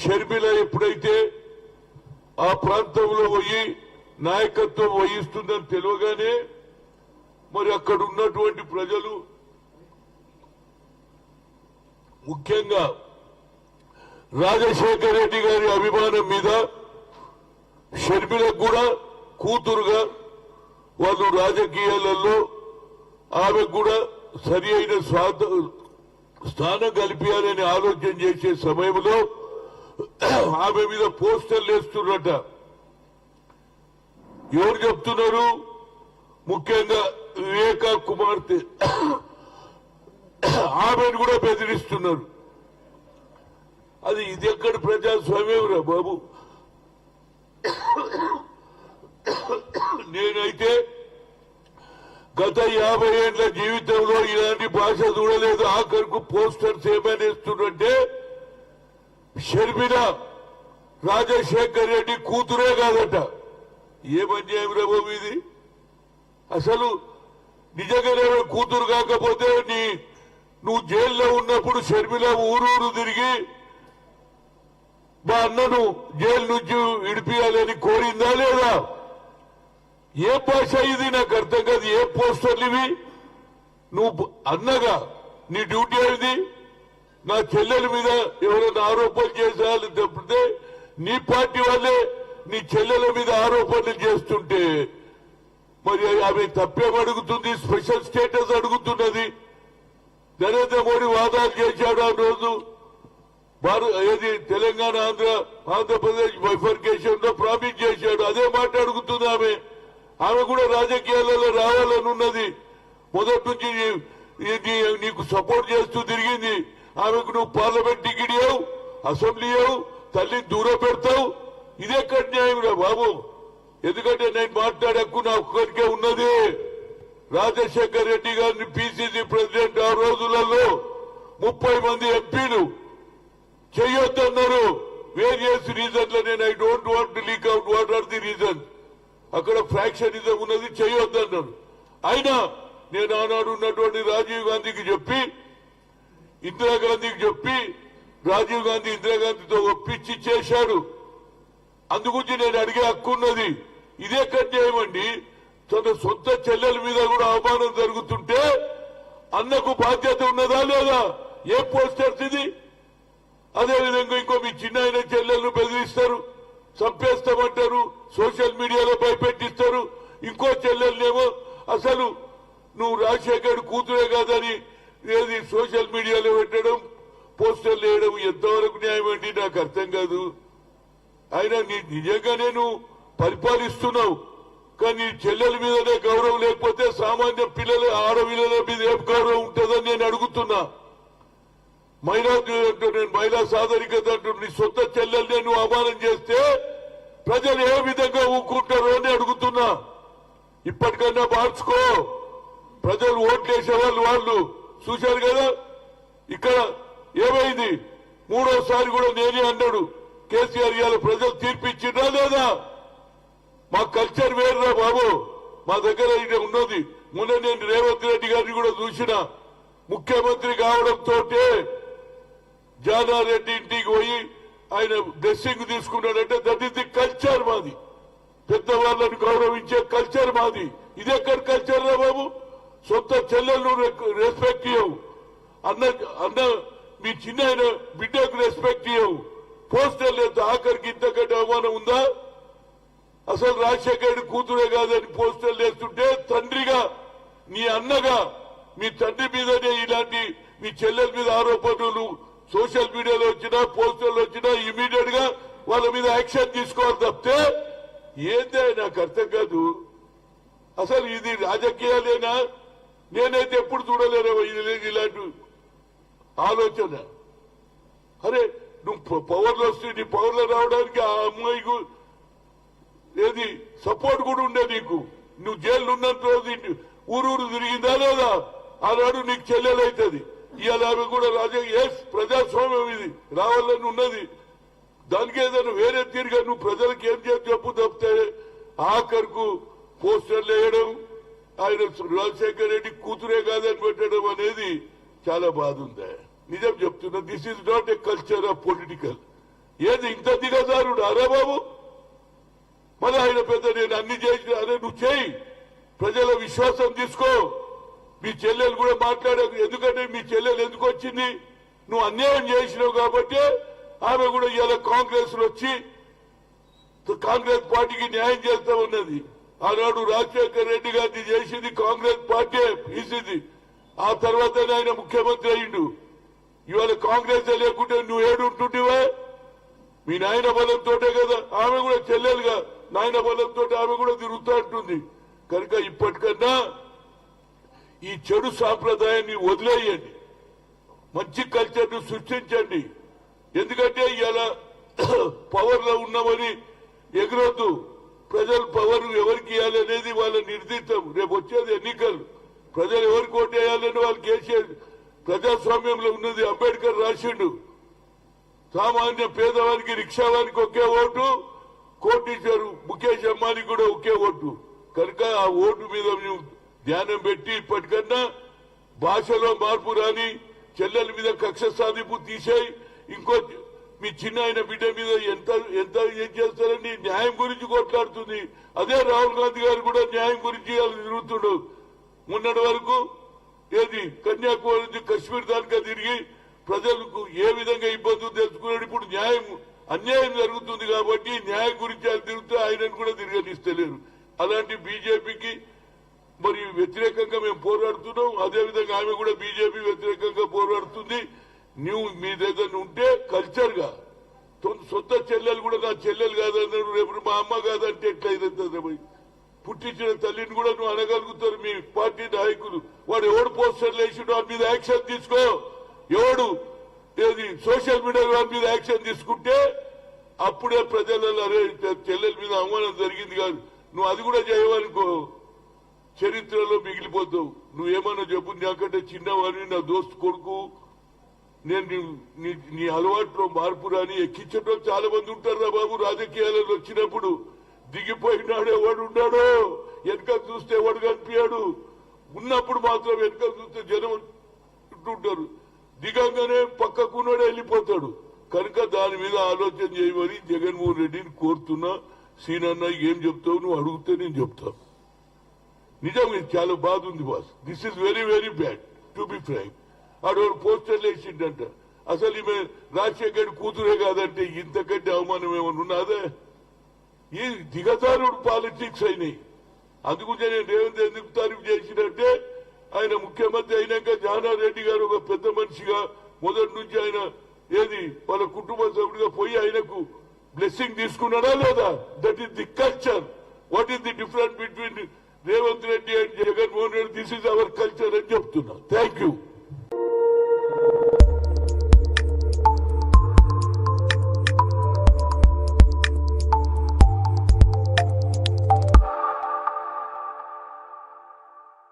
షర్మిల ఎప్పుడైతే ఆ ప్రాంతంలో పోయి నాయకత్వం వహిస్తుందని తెలియగానే మరి అక్కడ ఉన్నటువంటి ప్రజలు ముఖ్యంగా రాజశేఖర రెడ్డి గారి అభిమానం మీద షర్మిలకు కూడా కూతురుగా వాళ్ళు రాజకీయాలలో ఆమె కూడా సరి అయిన స్వార్థ స్థానం కల్పించాలని ఆలోచన చేసే సమయంలో ఆమె మీద పోస్టర్లు వేస్తున్నట ఎవరు చెప్తున్నారు? ముఖ్యంగా వివేకా కుమార్తె. ఆమెను కూడా బెదిరిస్తున్నారు. అది ఇది ఎక్కడ ప్రజాస్వామ్యంరా బాబు? నేనైతే గత యాభై ఏళ్ళ జీవితంలో ఇలాంటి భాష చూడలేదు. ఆఖరుకు పోస్టర్స్ ఏమైనా ఇస్తున్నట్టే షర్మిల రాజశేఖర్ రెడ్డి కూతురే కాదట. ఏమన్యాయం రా బాబు ఇది? అసలు నిజంగానే కూతురు కాకపోతే నీ నువ్వు జైల్లో ఉన్నప్పుడు షర్మిల ఊరూరు తిరిగి మా అన్నను జైలు నుంచి విడిపియాలని కోరిందా లేదా? ఏ భాష ఇది? నాకు అర్థం కాదు. ఏ పోస్టర్లు ఇవి? నువ్వు అన్నగా నీ డ్యూటీ ఏది? నా చెల్లెల మీద ఎవరైనా ఆరోపణలు చేసేయాలని తప్పితే నీ పార్టీ వాళ్ళే నీ చెల్లెల మీద ఆరోపణలు చేస్తుంటే మరి ఆమె తప్పేం అడుగుతుంది? స్పెషల్ స్టేటస్ అడుగుతున్నది. నరేంద్ర మోడీ వాదాలు చేశాడు ఆ రోజు. ఏది తెలంగాణ ఆంధ్ర ఆంధ్రప్రదేశ్ బైఫర్కేషన్లో ప్రామిస్ చేశాడు. అదే మాట అడుగుతుంది ఆమె. ఆమె కూడా రాజకీయాలలో రావాలని ఉన్నది మొదటి నుంచి ఇది నీకు సపోర్ట్ చేస్తూ తిరిగింది. ఆమెకు నువ్వు పార్లమెంట్ టికెట్ ఇవ్వవు అసెంబ్లీ ఇవ్వవు తల్లి దూరం పెడతావు. ఇదెక్కడ న్యాయం రా బాబు? ఎందుకంటే నేను మాట్లాడే హక్కు నా ఒక్కరికే ఉన్నది. రాజశేఖర్ రెడ్డి గారిని పిసిసి ప్రెసిడెంట్ ఆ రోజులలో ముప్పై మంది ఎంపీలు చేయొద్దన్నారు. వేరియస్ రీజన్లు నేను I don't want to leak out what are the reason అక్కడ ఫ్రాక్షనిజం ఉన్నది చేయొద్దన్నారు. అయినా నేను ఆనాడు ఉన్నటువంటి రాజీవ్ గాంధీకి చెప్పి ఇందిరాగాంధీకి చెప్పి రాజీవ్ గాంధీ ఇందిరాగాంధీతో ఒప్పించి చేశాడు. అందుగురించి నేను అడిగే హక్కు ఉన్నది. ఇదే కన్యాయమండి తన సొంత చెల్లెల మీద కూడా అవమానం జరుగుతుంటే అన్నకు బాధ్యత ఉన్నదా లేదా? ఏ పోస్టర్స్ ఇది అదేవిధంగా ఇంకో మీ చిన్న ఆయన చెల్లెలను బెదిరిస్తారు. చంపేస్తామంటారు. సోషల్ మీడియాలో భయపెట్టిస్తారు. ఇంకో చెల్లెలనేమో అసలు నువ్వు రాజశేఖర్ కూతురే కాదని ఏది సోషల్ మీడియాలో పెట్టడం పోస్టర్లు వేయడం ఎంతవరకు న్యాయం అండి నాకు అర్థం కాదు. ఆయన నీ నిజంగానే నువ్వు పరిపాలిస్తున్నావు. కానీ నీ చెల్లెల మీదనే గౌరవం లేకపోతే సామాన్య పిల్లల ఆడపిల్లల మీద ఏం గౌరవం ఉంటుందని నేను అడుగుతున్నా. మహిళా నేను మహిళా సాధరికత అంటున్నా నీ సొంత చెల్లెల్ని నేను అవమానం చేస్తే ప్రజలు ఏ విధంగా ఊరుకుంటారో అని అడుగుతున్నా. ఇప్పటికన్నా మార్చుకో. ప్రజలు ఓట్లు వేసే వాళ్ళు వాళ్ళు. చూశారు కదా? ఇక్కడ ఏమైంది? మూడోసారి కూడా నేనే అన్నాడు. కేసీఆర్ ఇవాళ ప్రజలు తీర్పిచ్చిండ్రా లేదా? మా కల్చర్ వేరురా బాబు. మా దగ్గర ఇది ఉన్నది. మొన్న నేను రేవంత్ రెడ్డి గారిని కూడా చూసిన. ముఖ్యమంత్రి కావడంతో జానారెడ్డి ఇంటికి పోయి ఆయన డ్రెస్సింగ్ తీసుకున్నాడంటే దట్ ఈస్ ది కల్చర్ మాది. పెద్దవాళ్ళని గౌరవించే కల్చర్ మాది. ఇది ఎక్కడ కల్చర్ రా బాబు? సొంత చెల్లెళ్ళు రెస్పెక్ట్ ఇవ్వవు అన్న అన్న మీ చిన్న ఆయన బిడ్డకు రెస్పెక్ట్ ఇవ్వవు పోస్టర్ లేదు ఆఖరికి ఇంతకంటే అవమానం ఉందా? అసలు రాజశేఖర్ కూతురే కాదని పోస్టర్లు వేస్తుంటే తండ్రిగా నీ అన్నగా మీ తండ్రి మీదనే ఇలాంటి మీ చెల్లెల మీద ఆరోపణలు సోషల్ మీడియాలో వచ్చినా పోస్టర్లు వచ్చినా ఇమీడియట్గా వాళ్ళ మీద యాక్షన్ తీసుకోవాలి తప్పితే ఏందే నాకు అర్థం కాదు. అసలు ఇది రాజకీయాలేనా? నేనైతే ఎప్పుడు చూడలేను ఇలాంటి ఆలోచన. అరే నువ్వు పవర్లో వస్తే నీ పవర్లో రావడానికి ఆ అమ్మాయికు ఏది సపోర్ట్ కూడా ఉండే నీకు. నువ్వు జైలు ఉన్నంత రోజు ఊరూరు తిరిగిందా లేదా? ఆనాడు నీకు చెల్లెలైతుంది ఇవాళ ఆమె కూడా రాజా ఎస్ ప్రజాస్వామ్యం ఇది? రావాలని ఉన్నది. దానికి ఏదైనా వేరే తీరుగా నువ్వు ప్రజలకు ఏం చేసి చెప్పు తప్పితే ఆఖరుకు పోస్టర్లు వేయడం ఆయన రాజశేఖర్ రెడ్డి కూతురే కాదని పెట్టడం అనేది చాలా బాధ ఉంది. నిజం చెప్తున్నా this is not a culture of political ఏది ఇంత దిగజారుడు? అరే బాబు. మరి ఆయన పెద్ద నేను అన్ని చేసిన అరే నువ్వు చేయి. ప్రజల విశ్వాసం తీసుకో. మీ చెల్లెలు కూడా మాట్లాడారు ఎందుకంటే మీ చెల్లెలు ఎందుకు వచ్చింది? నువ్వు అన్యాయం చేసినావు కాబట్టి ఆమె కూడా ఇవాళ కాంగ్రెస్ వచ్చి కాంగ్రెస్ పార్టీకి న్యాయం చేస్తా ఉన్నది. ఆనాడు రాజశేఖర రెడ్డి గారిని చేసింది కాంగ్రెస్ పార్టీ ఇచ్చింది ఆ తర్వాత ఆయన ముఖ్యమంత్రి అయ్యిండు. ఇవాళ కాంగ్రెస్ లేకుంటే నువ్వు ఏడుంటుంటివా మీ నాయన బలంతో కదా ఆమె కూడా చెల్లెలుగా. నాయన బలంతో ఆమె కూడా తిరుగుతూ ఉంటుంది కనుక ఇప్పటికన్నా ఈ చెడు సాంప్రదాయాన్ని వదిలేయండి. మంచి కల్చర్ను సృష్టించండి. ఎందుకంటే ఇలా పవర్లో ఉన్నామని ఎగరొద్దు. ప్రజలు పవర్ ఎవరికి ఇవ్వాలి అనేది వాళ్ళ నిర్దిష్టం. రేపు వచ్చేది ఎన్నికలు. ప్రజలు ఎవరికి ఓటు వేయాలని వాళ్ళు కేసీఆర్ ప్రజాస్వామ్యంలో ఉన్నది అంబేద్కర్ రాసిండు. సామాన్య పేదవానికి రిక్షావానికి ఒకే ఓటు కోటీశ్వరు ముఖేష్ అంబానీ కూడా ఒకే ఓటు. కనుక ఆ ఓటు మీద ధ్యానం పెట్టి ఇప్పటికన్నా భాషలో మార్పు రాని చెల్లెల మీద కక్ష సాధింపు తీసేయి. ఇంకో మీ చిన్న ఆయన బిడ్డ మీద ఎంత ఎంత ఏం చేస్తారని న్యాయం గురించి కొట్లాడుతుంది. అదే రాహుల్ గాంధీ గారు కూడా న్యాయం గురించి తిరుగుతుడు తిరుగుతుండు. మొన్నటి వరకు ఏది కన్యాకుమారి నుంచి కశ్మీర్ దానికా తిరిగి ప్రజలకు ఏ విధంగా ఇబ్బందులు తెలుసుకున్నాడు. ఇప్పుడు న్యాయం అన్యాయం జరుగుతుంది కాబట్టి న్యాయం గురించి ఆయన తిరుగుతూ ఆయనను కూడా తిరగనిస్తలేరు అలాంటి బీజేపీకి మరి వ్యతిరేకంగా మేము పోరాడుతున్నాం. అదేవిధంగా ఆమె కూడా బీజేపీ వ్యతిరేకంగా పోరాడుతుంది. నువ్వు మీ దగ్గర ఉంటే కల్చర్గా. సొంత చెల్లెలు కూడా నా చెల్లెలు కాదన్నాడు రేపు మా అమ్మ కాదంటే ఎట్లయితే పుట్టించిన తల్లిని కూడా నువ్వు అనగలుగుతారు మీ పార్టీ నాయకులు. వాడు ఎవడు పోస్టర్లు వేసిండు వాడి మీద యాక్షన్ తీసుకో. ఎవడు ఏది సోషల్ మీడియా వాడి మీద యాక్షన్ తీసుకుంటే అప్పుడే ప్రజలలో అరే చెల్లెల మీద అవమానం జరిగింది కాదు. నువ్వు అది కూడా చేయవనుకో. చరిత్రలో మిగిలిపోతావు. నువ్వేమన్నా చెప్పు నాకంటే చిన్నవాడిని నా దోస్తు కొడుకు నేను నీ- నీ అలవాట్లో మార్పు రాని ఎక్కించడం చాలా మంది ఉంటారు రా బాబు. రాజకీయాలలో వచ్చినప్పుడు దిగిపోయినాడు ఎవడు ఉన్నాడో? వెనక చూస్తే ఎవడు కనిపించాడు. ఉన్నప్పుడు మాత్రం వెనక చూస్తే జనం ఉంటుంటారు. దిగంగానే పక్కకున్నాడు వెళ్ళిపోతాడు. కనుక దాని మీద ఆలోచన చేయమని జగన్మోహన్ రెడ్డిని కోరుతున్నా. సీనన్న ఏం చెప్తావు? నువ్వు అడిగితే నేను చెప్తాను నిజం ఇది చాలా బాధ ఉంది boss. This is very very bad to be frank ఆడవాడు పోస్టర్లు వేసిండంట అసలు ఈమె రాజశేఖర్ కూతురే కాదంటే ఇంతకంటే అవమానం ఏమైనా ఉన్నదే ఈ దిగతారుడు పాలిటిక్స్ అయినాయి. అందుకుంటే నేను రేవంత్ ఎందుకు తారీఫ్ చేసినట్టే ఆయన ముఖ్యమంత్రి అయినాక జానారెడ్డి గారు ఒక పెద్ద మనిషిగా మొదటి నుంచి ఆయన ఏది వాళ్ళ కుటుంబ సభ్యుడిగా పోయి ఆయనకు బ్లెస్సింగ్ తీసుకున్నాడా లేదా? That is the culture what is the different between Revanth Reddy and Jaganmohan Reddy this is our culture అని చెప్తున్నా. Thank you